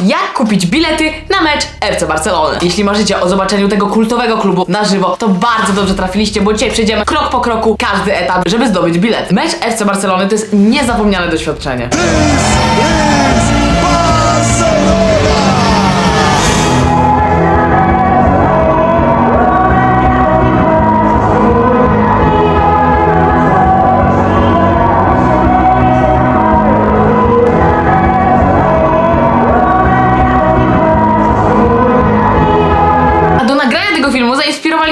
Jak kupić bilety na mecz FC Barcelony? Jeśli marzycie o zobaczeniu tego kultowego klubu na żywo, to bardzo dobrze trafiliście, bo dzisiaj przejdziemy krok po kroku każdy etap, żeby zdobyć bilet. Mecz FC Barcelony to jest niezapomniane doświadczenie.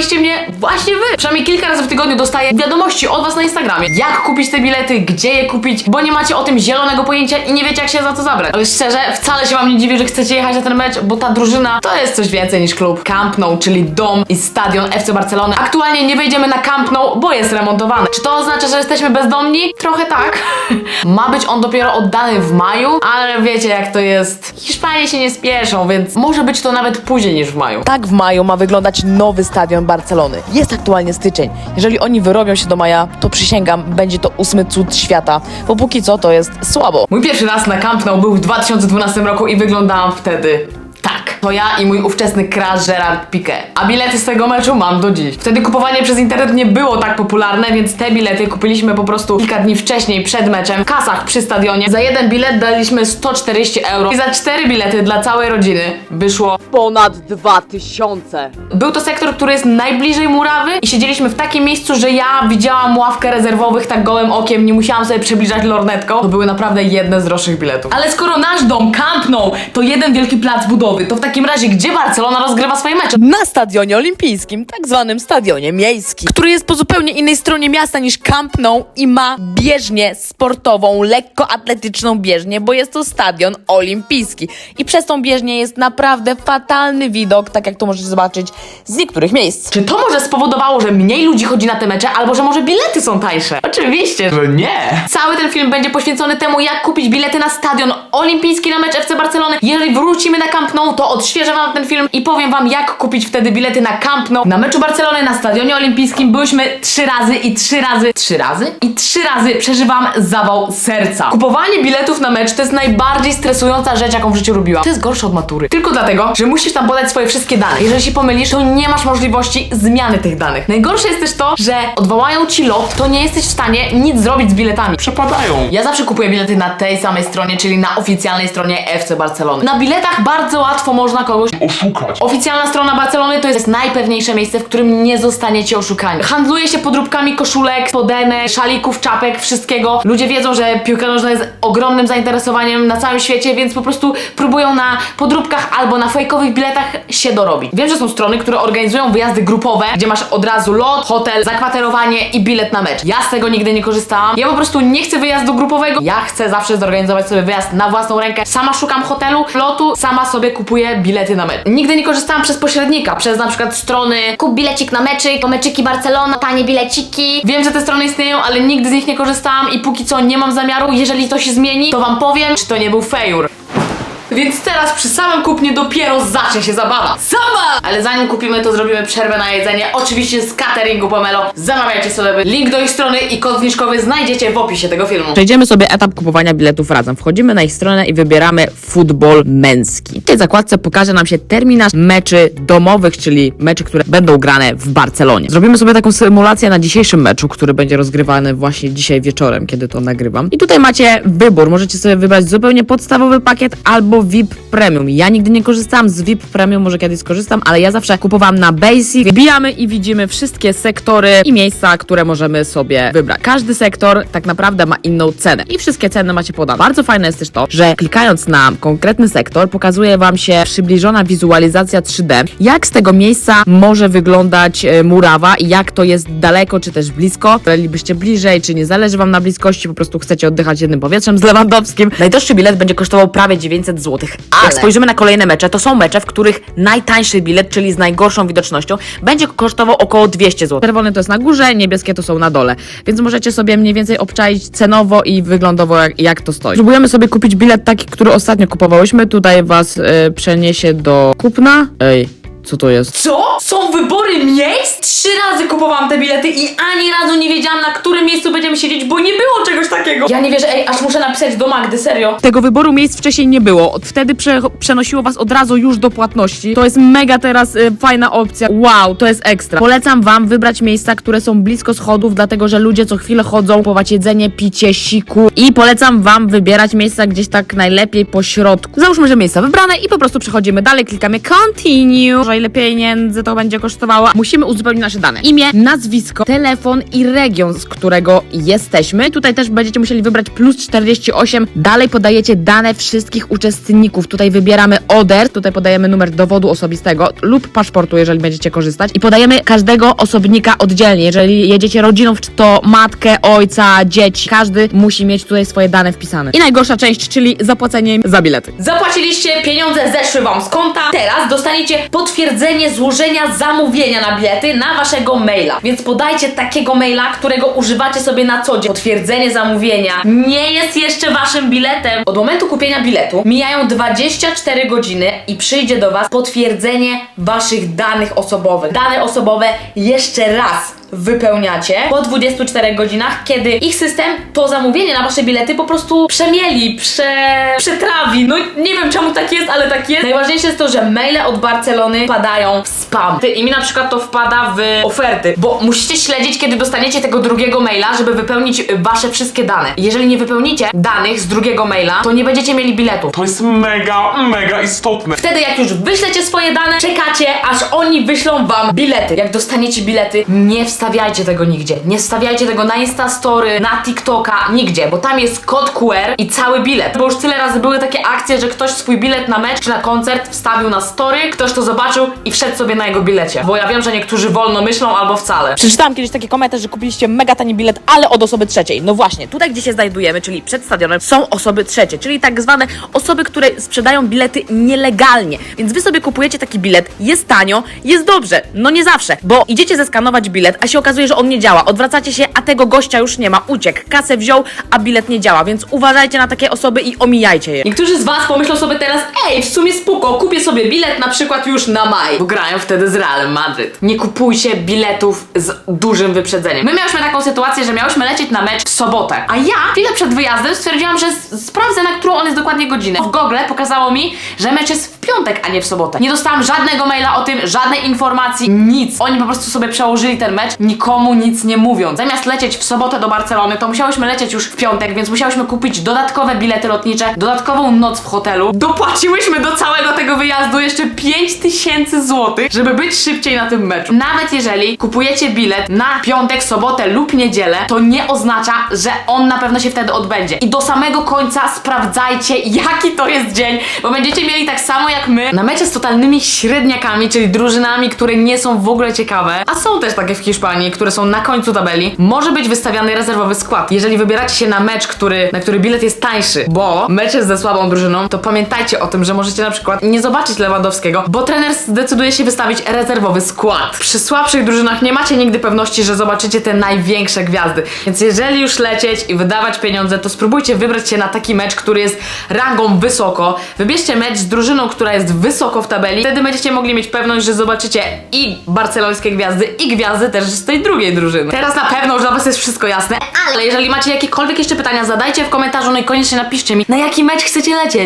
Filmu zainspirowaliście mnie właśnie wy. Przynajmniej kilka razy w tygodniu dostaję wiadomości od was na Instagramie. Jak kupić te bilety, gdzie je kupić, bo nie macie o tym zielonego pojęcia i nie wiecie jak się za to zabrać. Ale szczerze, wcale się wam nie dziwię, że chcecie jechać na ten mecz, bo ta drużyna to jest coś więcej niż klub. Camp Nou, czyli dom i stadion FC Barcelony. Aktualnie nie wejdziemy na Camp Nou, bo jest remontowany. Czy to oznacza, że jesteśmy bezdomni? Trochę tak. Ma być on dopiero oddany w maju, ale wiecie jak to jest. Hiszpanie się nie spieszą, więc może być to nawet później niż w maju. Tak w maju ma wyglądać nowy stadion Barcelony. Jest aktualnie styczeń. Jeżeli oni wyrobią się do maja, to przysięgam, będzie to ósmy cud świata. Bo póki co to jest słabo. Mój pierwszy raz na Camp Nou był w 2012 roku i wyglądałam wtedy tak. To ja i mój ówczesny crush Gerard Piqué. A bilety z tego meczu mam do dziś. Wtedy kupowanie przez internet nie było tak popularne, więc te bilety kupiliśmy po prostu kilka dni wcześniej, przed meczem, w kasach przy stadionie. Za jeden bilet daliśmy 140 euro i za cztery bilety dla całej rodziny wyszło Ponad dwa tysiące. był to sektor, który jest najbliżej murawy i siedzieliśmy w takim miejscu, że ja widziałam ławkę rezerwowych tak gołym okiem, nie musiałam sobie przybliżać lornetką. To były naprawdę jedne z droższych biletów. Ale skoro nasz dom Camp Nou to jeden wielki plac budowy, to w takim razie gdzie Barcelona rozgrywa swoje mecze? Na stadionie olimpijskim, tak zwanym stadionie miejskim, który jest po zupełnie innej stronie miasta niż Camp Nou i ma bieżnię sportową, lekkoatletyczną bieżnię, bo jest to stadion olimpijski. I przez tą bieżnię jest naprawdę fatalny widok, tak jak to możecie zobaczyć z niektórych miejsc. Czy to może spowodowało, że mniej ludzi chodzi na te mecze, albo że może bilety są tańsze? Oczywiście, że nie. Cały ten film będzie poświęcony temu, jak kupić bilety na stadion olimpijski na mecz FC Barcelony. Jeżeli wrócimy na Camp Nou, to odświeżę wam ten film i powiem wam, jak kupić wtedy bilety na Camp Nou. Na meczu Barcelony na stadionie olimpijskim byłyśmy trzy razy i trzy razy, trzy razy i trzy razy przeżywam zawał serca. Kupowanie biletów na mecz to jest najbardziej stresująca rzecz, jaką w życiu robiłam. To jest gorsze od matury. Tylko dlatego, że musisz tam podać swoje wszystkie dane. Jeżeli się pomylisz, to nie masz możliwości zmiany tych danych. Najgorsze jest też to, że odwołają ci lot, to nie jesteś w stanie nic zrobić z biletami. przepadają. Ja zawsze kupuję bilety na tej samej stronie, czyli na oficjalnej stronie FC Barcelony. Na biletach bardzo łatwo można kogoś Oszukać. Oficjalna strona Barcelony to jest najpewniejsze miejsce, w którym nie zostaniecie oszukani. Handluje się podróbkami koszulek, spodenek, szalików, czapek, wszystkiego. Ludzie wiedzą, że piłka nożna jest ogromnym zainteresowaniem na całym świecie, więc po prostu próbują na podróbkach albo na fejkowych biletach się dorobić. Wiem, że są strony, które organizują wyjazdy grupowe, gdzie masz od razu lot, hotel, zakwaterowanie i bilet na mecz. Ja z tego nigdy nie korzystałam. Ja po prostu nie chcę wyjazdu grupowego. Ja chcę zawsze zorganizować sobie wyjazd na własną rękę. Sama szukam hotelu, lotu, sama sobie kupuję bilety na mecz. Nigdy nie korzystałam przez pośrednika, przez na przykład strony Kup bilecik na meczyk, to meczyki Barcelona, tanie bileciki. Wiem, że te strony istnieją, ale nigdy z nich nie korzystałam i póki co nie mam zamiaru. Jeżeli to się zmieni, to wam powiem, czy to nie był fejur. Więc teraz przy samym kupnie dopiero zacznie się zabawa. Sama! Ale zanim kupimy, to zrobimy przerwę na jedzenie. Oczywiście z cateringu Pomelo. Zamawiajcie sobie link do ich strony i kod zniżkowy znajdziecie w opisie tego filmu. Przejdziemy sobie etap kupowania biletów razem. Wchodzimy na ich stronę i wybieramy futbol męski. W tej zakładce pokaże nam się terminarz meczy domowych, czyli meczy, które będą grane w Barcelonie. Zrobimy sobie taką symulację na dzisiejszym meczu, który będzie rozgrywany właśnie dzisiaj wieczorem, kiedy to nagrywam. I tutaj macie wybór. Możecie sobie wybrać zupełnie podstawowy pakiet albo VIP Premium. Ja nigdy nie korzystałam z VIP Premium, może kiedyś skorzystam, ale ja zawsze kupowałam na Basic. Wbijamy i widzimy wszystkie sektory i miejsca, które możemy sobie wybrać. Każdy sektor tak naprawdę ma inną cenę i wszystkie ceny macie podane. Bardzo fajne jest też to, że klikając na konkretny sektor pokazuje Wam się przybliżona wizualizacja 3D, jak z tego miejsca może wyglądać e, murawa i jak to jest daleko czy też blisko. Bylibyście bliżej, czy nie zależy Wam na bliskości, po prostu chcecie oddychać jednym powietrzem z Lewandowskim. Najdroższy bilet będzie kosztował prawie 900 zł. Ale- Jak spojrzymy na kolejne mecze, to są mecze, w których najtańszy bilet, czyli z najgorszą widocznością, będzie kosztował około 200 zł. Czerwone to jest na górze, niebieskie to są na dole. Więc możecie sobie mniej więcej obczaić cenowo i wyglądowo, jak, jak to stoi. Próbujemy sobie kupić bilet taki, który ostatnio kupowałyśmy. Tutaj was y, przeniesie do kupna. Ej. Co to jest? Co? Są wybory miejsc? Trzy razy kupowałam te bilety i ani razu nie wiedziałam, na którym miejscu będziemy siedzieć, bo nie było czegoś takiego. Ja nie wierzę, ej, aż muszę napisać do Magdy, serio. Tego wyboru miejsc wcześniej nie było. Od wtedy prze przenosiło was od razu już do płatności. To jest mega teraz y, fajna opcja. Wow, to jest ekstra. Polecam wam wybrać miejsca, które są blisko schodów, dlatego że ludzie co chwilę chodzą, kupować jedzenie, picie, siku. I polecam wam wybierać miejsca gdzieś tak najlepiej po środku. Załóżmy, że miejsca wybrane i po prostu przechodzimy dalej, klikamy continue. Że ile pieniędzy to będzie kosztowało. Musimy uzupełnić nasze dane. Imię, nazwisko, telefon i region, z którego jesteśmy. Tutaj też będziecie musieli wybrać plus 48. Dalej podajecie dane wszystkich uczestników. Tutaj wybieramy ODER, tutaj podajemy numer dowodu osobistego lub paszportu, jeżeli będziecie korzystać. I podajemy każdego osobnika oddzielnie. Jeżeli jedziecie rodziną, to matkę, ojca, dzieci, każdy musi mieć tutaj swoje dane wpisane. I najgorsza część, czyli zapłacenie za bilety. Zapłaciliście, pieniądze zeszły wam z konta. Teraz dostaniecie potwierdzenie złożenia zamówienia na bilety na waszego maila. Więc podajcie takiego maila, którego używacie sobie na co dzień. Potwierdzenie zamówienia nie jest jeszcze waszym biletem. Od momentu kupienia biletu mijają 24 godziny i przyjdzie do was potwierdzenie waszych danych osobowych. Dane osobowe jeszcze raz wypełniacie po 24 godzinach, kiedy ich system to zamówienie na wasze bilety po prostu przemieli, prze... przetrawi. No nie wiem czemu tak jest, ale tak jest. Najważniejsze jest to, że maile od Barcelony wpadają w spam. Ty, I mi na przykład to wpada w oferty, bo musicie śledzić, kiedy dostaniecie tego drugiego maila, żeby wypełnić wasze wszystkie dane. Jeżeli nie wypełnicie danych z drugiego maila, to nie będziecie mieli biletu. To jest mega, mega istotne. Wtedy jak już wyślecie swoje dane, czekacie aż oni wyślą wam bilety. Jak dostaniecie bilety, nie wstawiajcie tego nigdzie. Nie wstawiajcie tego na Instastory, na TikToka, nigdzie, bo tam jest kod QR i cały bilet. Bo już tyle razy były takie akcje, że ktoś swój bilet na mecz czy na koncert wstawił na story, ktoś to zobaczył i wszedł sobie na jego bilecie. Bo ja wiem, że niektórzy wolno myślą albo wcale. Przeczytałam kiedyś taki komentarz, że kupiliście mega tani bilet, ale od osoby trzeciej. No właśnie, tutaj gdzie się znajdujemy, czyli przed stadionem, są osoby trzecie, czyli tak zwane osoby, które sprzedają bilety nielegalnie. Więc wy sobie kupujecie taki bilet, jest tanio, jest dobrze. No nie zawsze, bo idziecie zeskanować bilet, a się okazuje, że on nie działa. Odwracacie się, a tego gościa już nie ma. Uciekł, kasę wziął, a bilet nie działa, więc uważajcie na takie osoby i omijajcie je. Niektórzy z was pomyślą sobie teraz, ej, w sumie spoko, kupię sobie bilet na przykład już na maj, bo grają wtedy z Realem Madryt. Nie kupujcie biletów z dużym wyprzedzeniem. My miałyśmy taką sytuację, że miałyśmy lecieć na mecz w sobotę, a ja chwilę przed wyjazdem stwierdziłam, że sprawdzę, na którą on jest dokładnie godzinę. W Google pokazało mi, że mecz jest w piątek, a nie w sobotę. Nie dostałam żadnego maila o tym, żadnej informacji, nic. Oni po prostu sobie przełożyli ten mecz, nikomu nic nie mówiąc. Zamiast lecieć w sobotę do Barcelony, to musiałyśmy lecieć już w piątek, więc musiałyśmy kupić dodatkowe bilety lotnicze, dodatkową noc w hotelu. Dopłaciłyśmy do całego tego wyjazdu jeszcze 5000 złotych, żeby być szybciej na tym meczu. Nawet jeżeli kupujecie bilet na piątek, sobotę lub niedzielę, to nie oznacza, że on na pewno się wtedy odbędzie. I do samego końca sprawdzajcie, jaki to jest dzień, bo będziecie mieli tak samo jak my na mecze z totalnymi średniakami, czyli drużynami, które nie są w ogóle ciekawe, a są też takie w Hiszpanii, które są na końcu tabeli, może być wystawiany rezerwowy skład. Jeżeli wybieracie się na mecz, który, na który bilet jest tańszy, bo mecz jest ze słabą drużyną, to pamiętajcie o tym, że możecie na przykład nie zobaczyć Lewandowskiego, bo trener zdecyduje się wystawić rezerwowy skład. Przy słabszych drużynach nie macie nigdy pewności, że zobaczycie te największe gwiazdy. Więc jeżeli już lecieć i wydawać pieniądze, to spróbujcie wybrać się na taki mecz, który jest rangą wysoko. Wybierzcie mecz z drużyną, która jest wysoko w tabeli. Wtedy będziecie mogli mieć pewność, że zobaczycie i barcelońskie gwiazdy, i gwiazdy też z tej drugiej drużyny. Teraz na pewno już dla was jest wszystko jasne, ale jeżeli macie jakiekolwiek jeszcze pytania, zadajcie w komentarzu, no i koniecznie napiszcie mi, na jaki mecz chcecie lecieć.